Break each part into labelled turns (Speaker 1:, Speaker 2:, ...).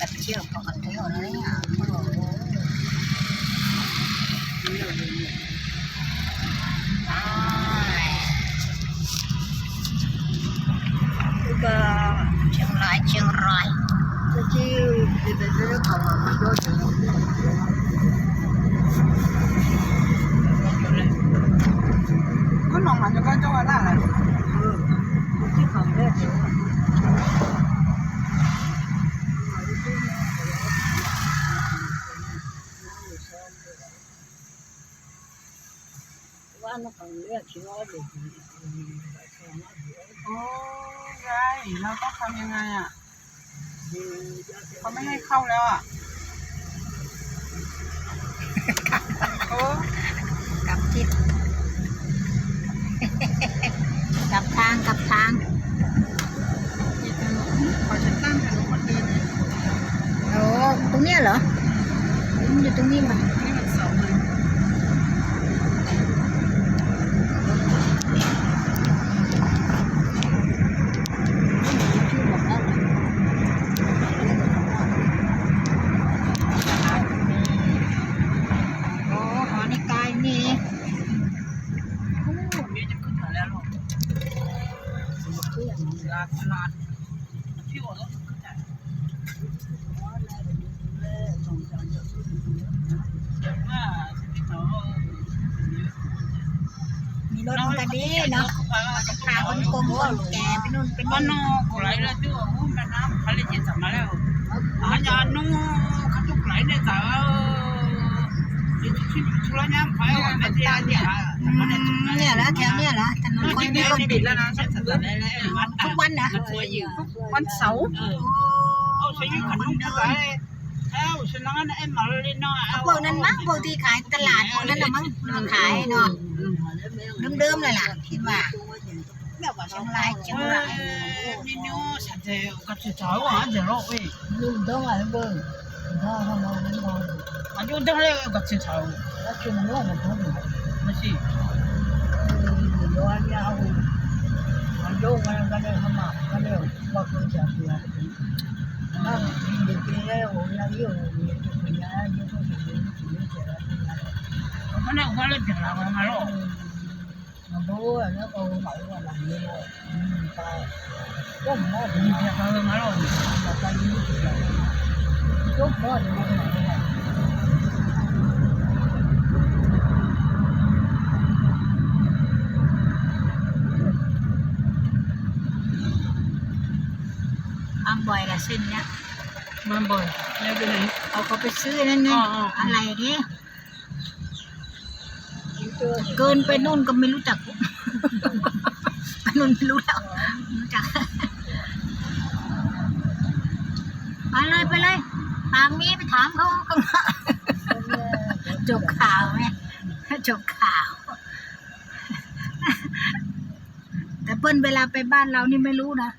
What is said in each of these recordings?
Speaker 1: கட்சியை பக்கத்து ஒரே Chiều lại chiều rồi
Speaker 2: Chiều thì bây giờ còn một đôi chiều ว่า nó còn biết chỉ nói được
Speaker 3: โอ้ยายเราต้องทำยังไงอะ เขาไม่ให้เข้าแล้วอะโอ้
Speaker 1: cặp chít cặp thang cặp thang
Speaker 3: ขอฉันตั้งถนนคนเดินเนี่ย
Speaker 1: ồ túng nia hả túng như túng nia mà
Speaker 3: นี่มันเสาเลย
Speaker 1: chưa một đó ồ họ đi cài nè
Speaker 3: โอ้เมียจะขึ้นมาแล้วหรอกลาดลาดพี่บอกแล้วขึ้นได้ว่าฉันที่เขา
Speaker 1: มีรถมันก็ดีเนาะพาคนโกงคนแก่ ไปนู่นไป
Speaker 3: มัน
Speaker 1: นี่
Speaker 3: นอกไหลแล้วที่ว่าแม่น้ำเขาเลยจะมาแล้วอาญานูเขาทุกไหลเนี่ยแต่ที่ชุลน้ำไปว่าไม่ได้เนี่ย
Speaker 1: อืมเนี่ยเหรอแถวเนี่ยเหรอถนนคน
Speaker 3: นี่
Speaker 1: เดียว
Speaker 3: ก็ปิดแล้วนะฉันสัตว์ได้แล้ว
Speaker 1: ทุกวันนะ
Speaker 3: สวยอยู่วันเสาร์เอาใช้ขนมไปเอ้าฉันนั่งไอ้หมาเลยเนาะ
Speaker 1: พวกนั้นมั้งพวกที่ขายตลาดพวกนั้นน่ะมั้งมาขายเนาะเดิมๆเลยล่ะคิดว่า
Speaker 3: 庙管上来进来。你牛现在我去找我安怎了？喂，你等我不？他他
Speaker 2: 妈你妈！俺就等来我去找。
Speaker 3: 我去弄我不懂。没事。有啊，你好。俺就我
Speaker 2: 那个他妈，他那
Speaker 3: 我跟你讲
Speaker 2: 不要。那你今天我那有你，你那你说是你自己做的？我那我那别拿我那了。mà bố là nó câu mẫu là làm như rồi ừ, tao có một
Speaker 3: món thì thiệt tao hơn má rồi.
Speaker 2: Là tao như rồi, chút món thì như thế này
Speaker 1: ăn bòi là xin nhá. Ăn
Speaker 3: bòi. Leo cái này. Tao có phải xứ nên nên ăn này đi
Speaker 1: เอาเขาไปซื้อนั่นไง
Speaker 3: อ๋ออ๋อ
Speaker 1: อะไรเนี่ยเกินไปนู่นก็ไม่รู้จักไปนู่นไม่รู้แล้วไม่รู้จักไปเลยไปเลยทางนี้ไปถามเขาข้างหน้าจบข่าวไหมจบข่าว แต่เปิ้ลเวลาไปบ้านเรานี่ไม่รู้นะ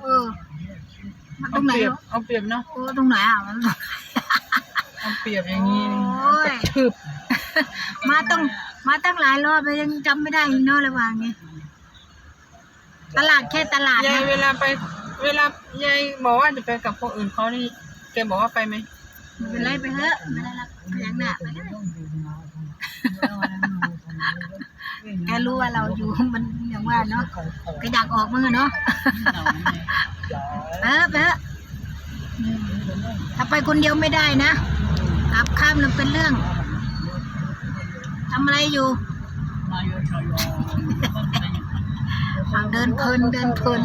Speaker 1: เออมันต
Speaker 3: เอา
Speaker 1: รงไหน
Speaker 3: เปรียบ
Speaker 1: วะ
Speaker 3: เอาเปรียบเนาะ
Speaker 1: โอ้ตรงไหนอะมัน
Speaker 3: เอาเปรียบอย่างนี้
Speaker 1: โอ้ย
Speaker 3: คืบ
Speaker 1: มาต้อง มาตั้งหลายรอบไปยังจำไม่ได้อีกเนาะเลยว่าไงตลาดแค่ตลาด
Speaker 3: ยาย
Speaker 1: นะ
Speaker 3: เวลาไป เวลายายบอกว่าจะไปกับคนอื่นเขานี่แกบอกว่าไปไหม
Speaker 1: ไม่เป็นไรไปเถอะไม่ได้ละพยักหน้าไปเลยแกรู้ว่าเราอยู่ มันอย่างว่าเนาะก็อยากออกมั้งอะเนาะเออไปเถอะถ้าไปคนเดียวไม่ได้นะขับข้ามมันเป็นเรื่อง ทำอะไรอยู่
Speaker 3: มาโยชอยอ
Speaker 1: เอาเดินเพลินเดินเพลิน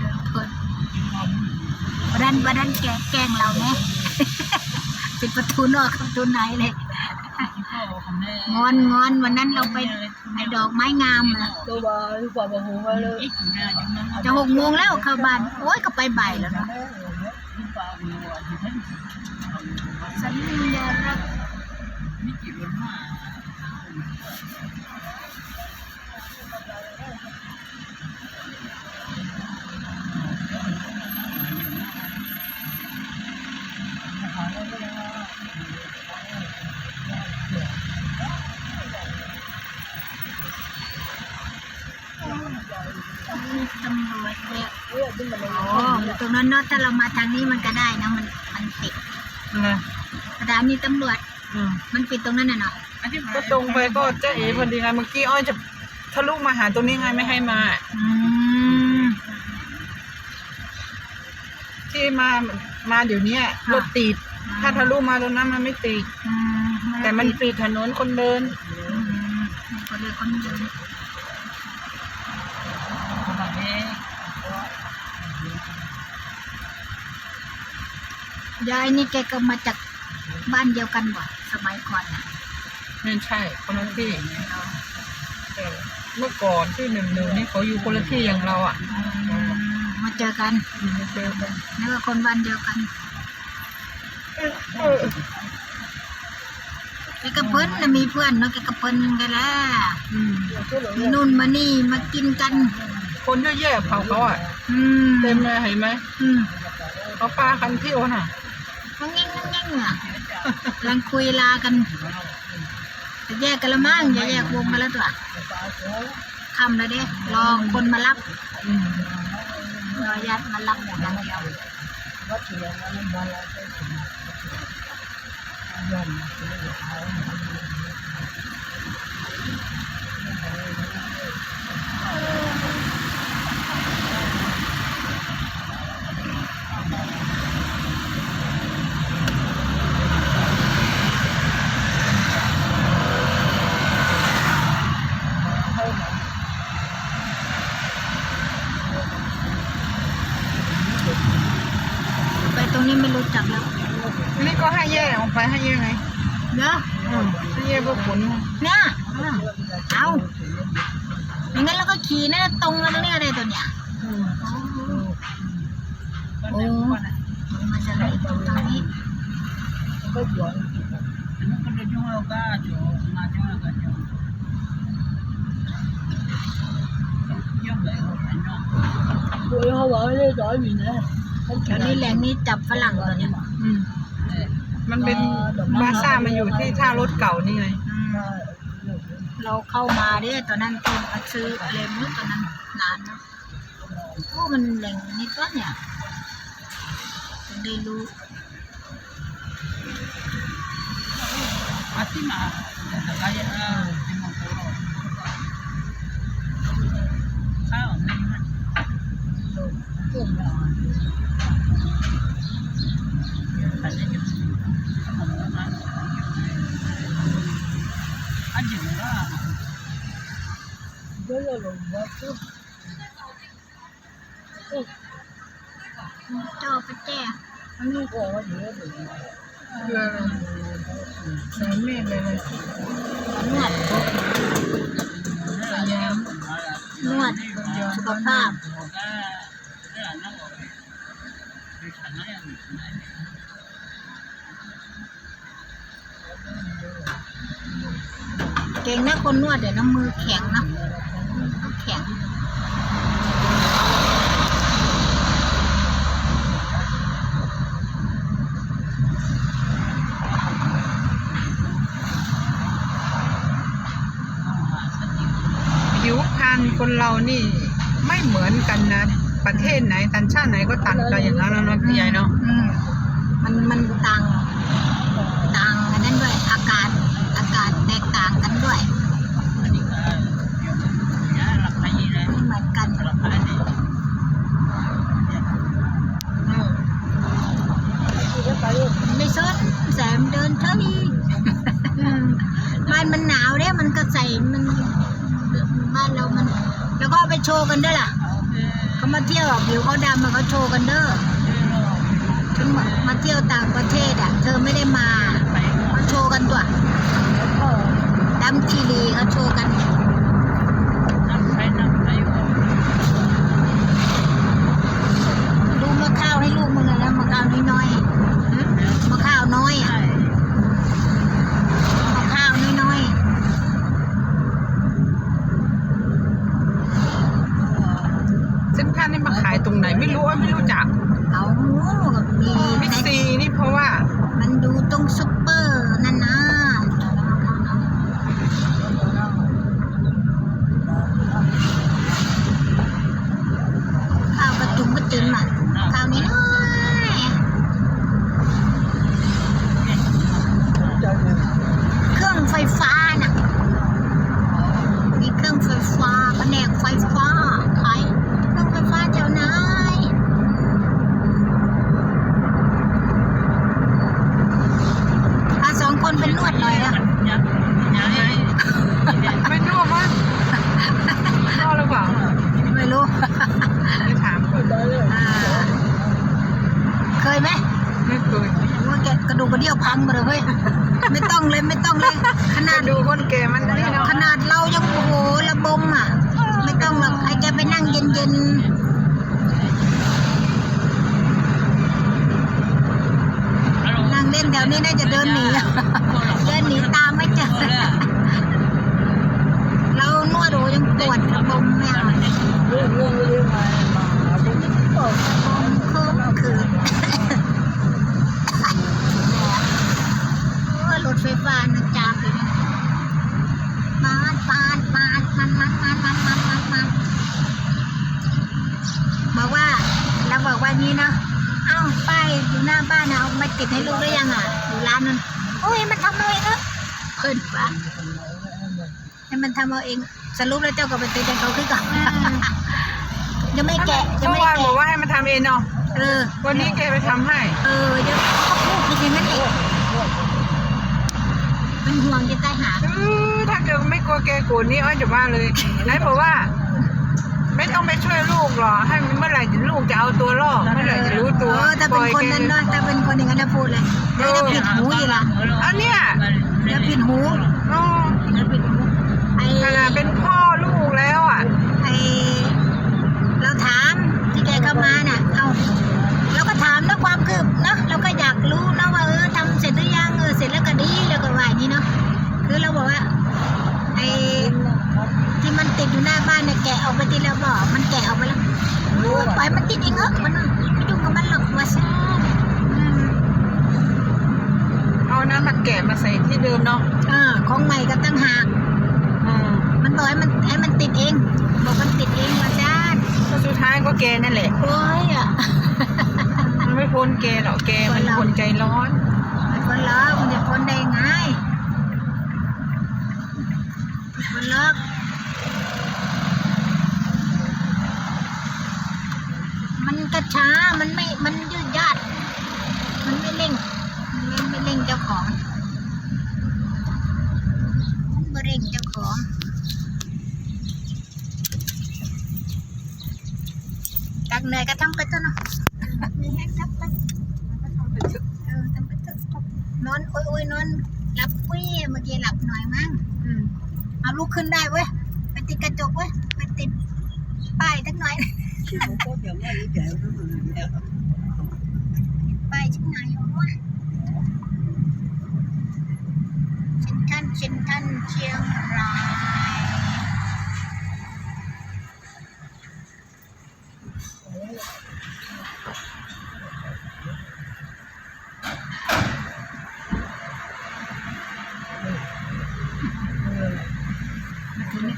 Speaker 1: เดินเพลินประดันประดันแกแกล้งเราเนี่ยปิดประตูนอกประตูในเลยงอนงอนวันนั้นเราไปไอ้ดอกไม้งามอะ
Speaker 2: tôi bà bà bà hùng ơi lên
Speaker 1: จะหกโมงแล้วเข้าบ้านโอ้ยก็ไปบ่ายแล้วเนาะสัญญารักตำ รวจเนี่ยอ๋อตรงนั้นเนาะถ้าเรามาทางนี้มันก็ได้นะมันมันติด
Speaker 4: นะ
Speaker 1: สถานีตำรวจ
Speaker 4: อืม
Speaker 1: มันปิดตรงนั้นน่ะเนาะ
Speaker 4: ก็ตรงไปก็เจ๊เอ๋พอดีไงเมื่อกี้อ้อยจะทะลุมาหาตรงนี้ไงไม่ให้มา
Speaker 1: อืม
Speaker 4: ที่มามาเดี๋ยวเนี้ยรถติดถ้าทะลุมาตรงนั้นมันไม่ติด
Speaker 1: อืม
Speaker 4: แต่มันปิดถนนคนเดิน
Speaker 1: อืมก็เลยคนเดิน ยายนี่แกก็มาจากบ้านเดียวกันบ่สมัยก่อนน่ะ
Speaker 4: ไม่ใช่คนละที่แต่เมื่อก่อนที่หนึ่งหนึ่งนี่เขาอยู่คนละที่อย่างเราอะ
Speaker 1: อืมมาเจอกัน
Speaker 4: ไม่เจอกัน
Speaker 1: นึกว่าคนบ้านเดียวกัน
Speaker 4: เออ
Speaker 1: แกกับเพิ่นน่ะมีเพื่อนเนาะแกกับเพิ่นกันละ
Speaker 4: อืม
Speaker 1: มีนู่นมานี่มากินกัน
Speaker 4: คนเยอะแยะเผาเขาอะ
Speaker 1: อืม
Speaker 4: เต็มเลยเห็นไหม
Speaker 1: อืม
Speaker 4: เขาปากันเที่ยวน่ะ
Speaker 1: มั นง่งง่งง่งอะกำลังคุยลากัน จะแยกกันละมั้งจะแยกวงกันแล้วตัวคำแล้วเด้รอคนมารับรอญาติมารับอย่างเดียว
Speaker 2: วัดเถียงนั้นมาแล้วก็ถึงยอมเอา
Speaker 1: ไปตรงนี้ไม่รู้จักแล้ว
Speaker 4: นี่ก็ให้แยกออกไปให้แยกไง
Speaker 1: เนาะ
Speaker 4: อืมให้แยกพวกขุน
Speaker 1: เนี่ยเอาอย่างงั้นเราก็ขี่นะตรงกันตรงนี้อะไรตัวเนี้ย
Speaker 4: อืม
Speaker 1: โอ้มันจะเลยตรงทางนี้
Speaker 2: ก็หยวน ตัวเขาบอกให้ได้ร้อยมีนะ
Speaker 1: เดี๋ยวนี้แหล่งนี้จับฝรั่งตัวเนี้ย
Speaker 4: อืมมันเป็นบาซ่ามาอยู่ที่ท่ารถเก่านี่ไง
Speaker 1: เราเข้ามาเด้ตอนนั้นตอนมาซื้ออะไรไม่รู้ตอนนั้นนานเนอะโอ้มันแหล่งนี้ก็เนี่ยถึงได้รู้
Speaker 2: เดี๋ยวเราลงวัดปุ๊บ
Speaker 1: เจ้าไปแจ้
Speaker 2: มันนี่ก็ว่า เดี๋ยวเดี๋ยว
Speaker 4: เพื่อสายเมฆเลยนะ
Speaker 1: นวด
Speaker 4: ยยาม
Speaker 1: นวดสุขภาพเก่งนะคนนวดเดี๋ยวน้ำมือแข็งนะแข็ง
Speaker 4: ผิวพรรณค นี่ไม่เหมือนกันนะ ประเทศไหนตันชาติไหนก็ต่างกันอย่างนั้นแล้วเนาะพี่ใหญ่เนาะ
Speaker 1: อืมมันมันต่างต่างกันนั่นด้วย อากาศอากาศแตกต่างกันด้วยไม่เหมือนกัน
Speaker 4: อืม
Speaker 1: ไม่ซดแสมเดินเท่านี้ บ้านมันหนาวเนี่ยมันก็ใส่มันบ้านเรามัน แล้วก็เอาไปโชว์กันด้วยล่ะเขามาเที่ยวอะผิวเขาดำมาเขาโชว์กันเด้อถึงมาเที่ยวต่างประเทศอะ เธอไม่ได้มาเขาโชว์กันตัวดำทีรีเขาโชว์กัน ดูมะข้าวให้ลูกมึงอะแล้วมะข้าวน้อยๆหึมะข้าวน้อยอะมะข้าวน้อย
Speaker 4: เส้นผ้านี่มาขายตรงไหนไม่รู้ว่าไม่รู้จัก
Speaker 1: ๆเอาหมูกับมี
Speaker 4: บิ๊ก
Speaker 1: ใน
Speaker 4: ซีนี่เพราะว่า
Speaker 1: มันดูตรงซุปเปอร์นั่นนะ ยไหม
Speaker 4: ไม่เคย
Speaker 1: โอ้ยแกกระดูกกระเดี่ยวพังหมาเลยเฮ้ยไม่ต้องเลยไม่ต้องเลย ขนา ด
Speaker 4: ดูคนแก่มันนี่เนาะ
Speaker 1: ขนาดเรายังโอ้โหระบมอะ ไม่ต้องหรอกให้แกไปนั่งเย็นๆนั่งเล่นแถวนี้น่าจะเดินหนีอะเดินหนีตามไม่เจอเรานวดโอ้ยังปวดระบมไม่เอา
Speaker 2: เรื่องเรื่องเรื่องมามาเรื่องนี้ก็
Speaker 1: ระบมเคิมขืนโอ้ยรถไฟฟ้านะจ้าไปเลยปาดปาดปาดมันมันมันมันมันมันมันบอกว่าเรา บอกว่านี้เนาะเอ้าป้ายอยู่หน้าบ้านนะเอามาติดให้ลูกได้ยังอะอยู่ร้านนั้นโอ้ยมันทำเอาเองเนอะเพิ่นปะให้มันทำเอาเองสรุปแล้วเจ้าก็ไปติดให้เขาคือกันยังไม่แกะยัง
Speaker 4: เมื่
Speaker 1: ไม่
Speaker 4: อวานบอก
Speaker 1: แกะ
Speaker 4: ว่าให้มันทำเองเนาะ
Speaker 1: เออ
Speaker 4: วันนี้แกไปทำให้
Speaker 1: เออเดี๋ยวเขาพูดอย่างนั้นอีกเป็นห่วงจะตายหา
Speaker 4: เออถ้าเกิดไม่กลัวแกโกรธนี่อ้อยจะว่าเลยไหนบอกว่า ไม่ต้องไปช่วยลูกหรอให้เมื่อไหร่ลูกจะเอาตัวรอดเมื่อไหร่จะรู้ตัว
Speaker 1: เออถ้าเป็นคนนั้นเนาะถ้าเป็นคนอย่างนั้นนะพูดเลยแล้วจะผิดหูอีกล่ะ
Speaker 4: อันเนี้ย
Speaker 1: แล้วผิดหู
Speaker 4: อ๋อ
Speaker 1: แล้วผิดหูไอ้
Speaker 4: ขนาดเป็นพ่อลูกแล้วอะ
Speaker 1: ไอ้เราถามที่แกเข้ามาน่ะเอาเราก็ถามนะความคืบเนาะเราก็อยากรู้นะว่าเที่มันติดอยู่หน้าบ้านเนี่ยแกะออกไปทีแล้วบอกมันแกะออกไปแล้วโอ้ยปล่อยมันติดเองเออมันไม่ยุ่งกับมันหรอกว่าซ่าอืม
Speaker 4: เอานั้นมาแกะมาใส่ที่เดิมเนาะ
Speaker 1: เออของใหม่ก็ตั้งหาก
Speaker 4: อืม
Speaker 1: มันบอกให้มันให้มันติดเอง บอกมันติดเองว่าซ่า
Speaker 4: ก็สุดท้ายก็แกนั่นแหละ
Speaker 1: โอ้ยอะ
Speaker 4: มันไม่พ้นแกหรอกแกมันคนใจร้อน
Speaker 1: มันคนล็อกมันจะพ้นได้ไงคนล็อกมันกระช้า มันไม่ มันยืดยาด มันไม่เร่ง มันไม่ไม่เร่งเจ้าของ มันไม่เร่งเจ้าของตักเหนื่อยก็ทำไปเถอะเนาะมีให้ทำไปเออทำไปเถอะนอนโอ้ยโอ้ยนอนหลับปุ้ยเมื่อกี้หลับหน่อยมั้ง
Speaker 4: อืม
Speaker 1: เอาลุกขึ้นได้เว้ย ไปติดกระจกเว้ย ไปติดป้ายทักหน่อย
Speaker 2: ไม่รู้จักเรื่องนี้
Speaker 1: ป้ายชิ้นไหนวะเชินท่านฉันท่านเชียงราย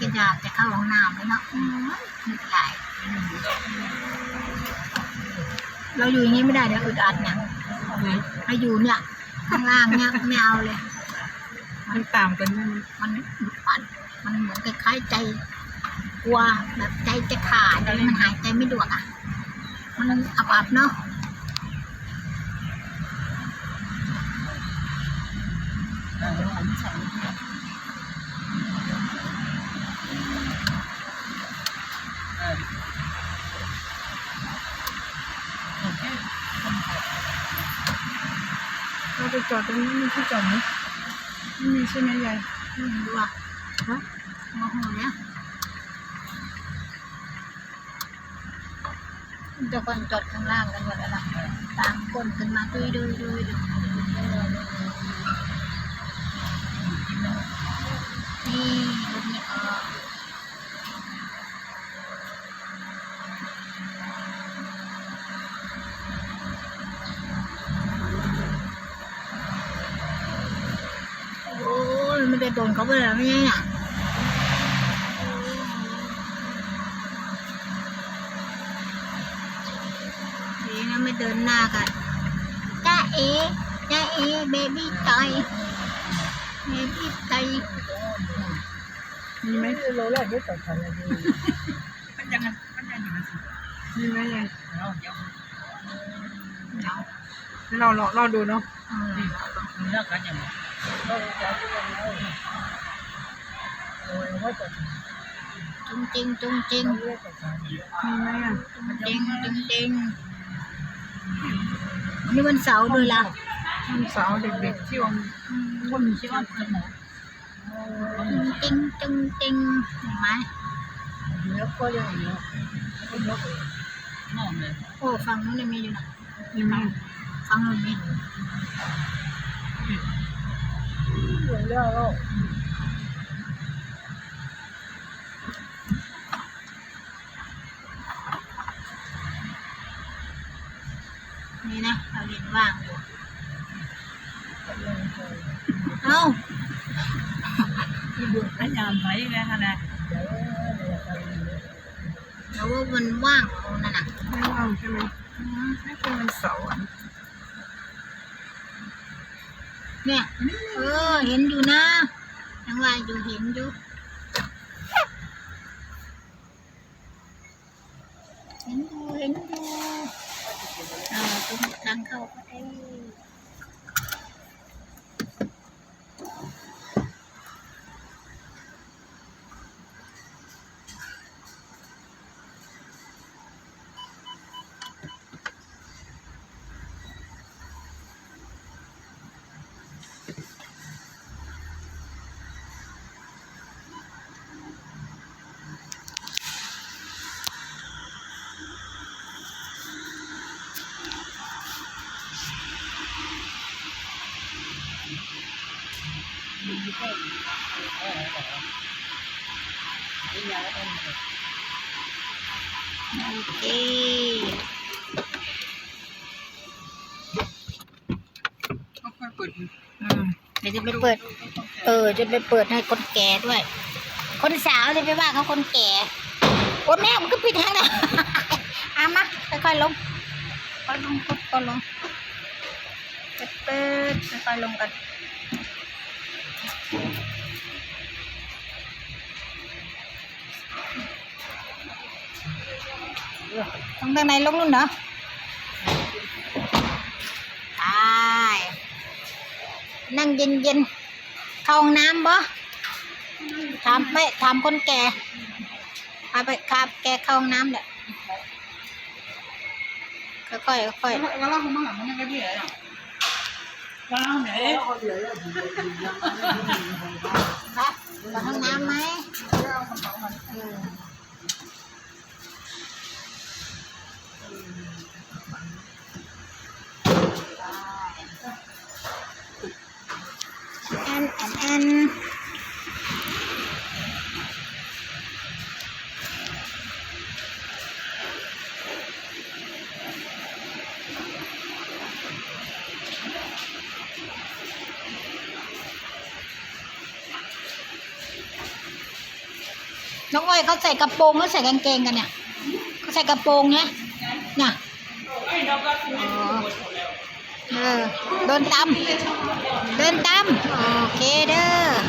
Speaker 1: มาถึงนี่ก็อยากจะเข้าห้องน้ำเลยเนาะอืมนึกไหลายเราอยู่อย่างนี้ไม่ได้เดี๋ยวอึดอัดเนี่ยถ้าอยู่เนี่ยข้างล่างเนี่ยไม่เอาเลย
Speaker 4: มันตามกันนั่น
Speaker 1: มันอึดอัดมันเหมือนคล้ายๆใจกลัวแบบใจจะขาดอะไรมันหายใจไม่ดวกอะ มันอับอับๆเนาะ
Speaker 4: ไปจอดตรงนี้มีที่จอดไหมไม่มีใช่ไหมยาย
Speaker 1: ไม่รู้อะ
Speaker 4: ฮะ
Speaker 1: มาหแล้วเดี๋ยวคนจอดข้างล่างกันหมดแล้วล่ะตามคนขึ้นมาดุยดุยดุยดุยนี่รถนี่ออกโอ้ยไม่ได้ โดนเขาไปแล้วไม่ใช่น่ะดีนะไม่เดินหน้ากันจ้าเอ๋จ้าเอ๋เบบี้ไตเบบี้ไต
Speaker 4: มีไหม
Speaker 2: เราเล่าเรื่องต่างๆเลย
Speaker 3: มันยังไงมันยังไงมันสิ
Speaker 4: มีไหมยาย
Speaker 3: เราเดี๋ยว
Speaker 1: เรา
Speaker 4: เราเราดูเนาะ
Speaker 1: อืม
Speaker 3: มันเลิกกันยังไง
Speaker 2: จริงจ
Speaker 1: ริงจริงจุงจริง
Speaker 2: เรื่องต่างๆ
Speaker 4: มีไหมอะ
Speaker 1: จุงจริงจุงจริงวันนี้วันเสาร์ด้วยล่ะ
Speaker 4: วันเสาร์เด็กๆที่ยว
Speaker 3: คนที่ว่าเกิดหมอ
Speaker 1: ติงติงติงเห็นไหม
Speaker 2: เดี๋ยวก็เลยเนาะก็ยกเลย
Speaker 3: หมอเลย
Speaker 1: โอ้ฟังนู้นมีอยู่นะ
Speaker 4: มีมั้ง
Speaker 1: ฟังนู้นมี
Speaker 2: เดี๋ยวเล่า
Speaker 1: นี่นะเราเรียนว่างอยู่เอ้า
Speaker 3: พยายามไปไงคะนะ
Speaker 1: แล้วว่ามันว่างเอานั่นน่ะ
Speaker 4: ไม่ว่างใช่ไหม
Speaker 1: อืม
Speaker 4: ไม่เป็นวันเสาร์อะ
Speaker 1: เนี่ยเออเห็นอยู่นะยังว่าอยู่เห็นอยู่เห็นอยู่เห็นอยู่อ่า ตรงทางเข้าก็ได้ โอเค
Speaker 4: ก็ค่อเปิด
Speaker 1: อืมเดี๋ยวจะไปเปิด เออ จะไปเปิดให้คนแก่ด้วย คนสาวจะไปว่าเขาคนแก่ โอ้แม่มันก็ปิดทางนะอามาค่อยๆลงค่อยลงค่อยลงเปิดเปิดค่อยๆลงกัน ตรงทางไหนลงนู่นเหรอตายนั่งเย็นเย็นเข้าห้องน้ำบ่ถามไม่ถามคนแก่พาไปครับแกเข้าห้องน้ำเด้อค่อยๆค่อย
Speaker 4: แล้วเราเขามาหลังมันยังไงพี่อะ
Speaker 3: ว้าวไหน
Speaker 1: ๆครับไปห้องน้ำไหม ออแอนแอนแอนน้องอ้อยเขาใส่กระโปรงแล้วใส่กางเกงกันเนี่ยเขาใส่กระโปรงเนี่ยเนี่ยอ๋อเอ อเดินตามเดินตามโอเคเด้อ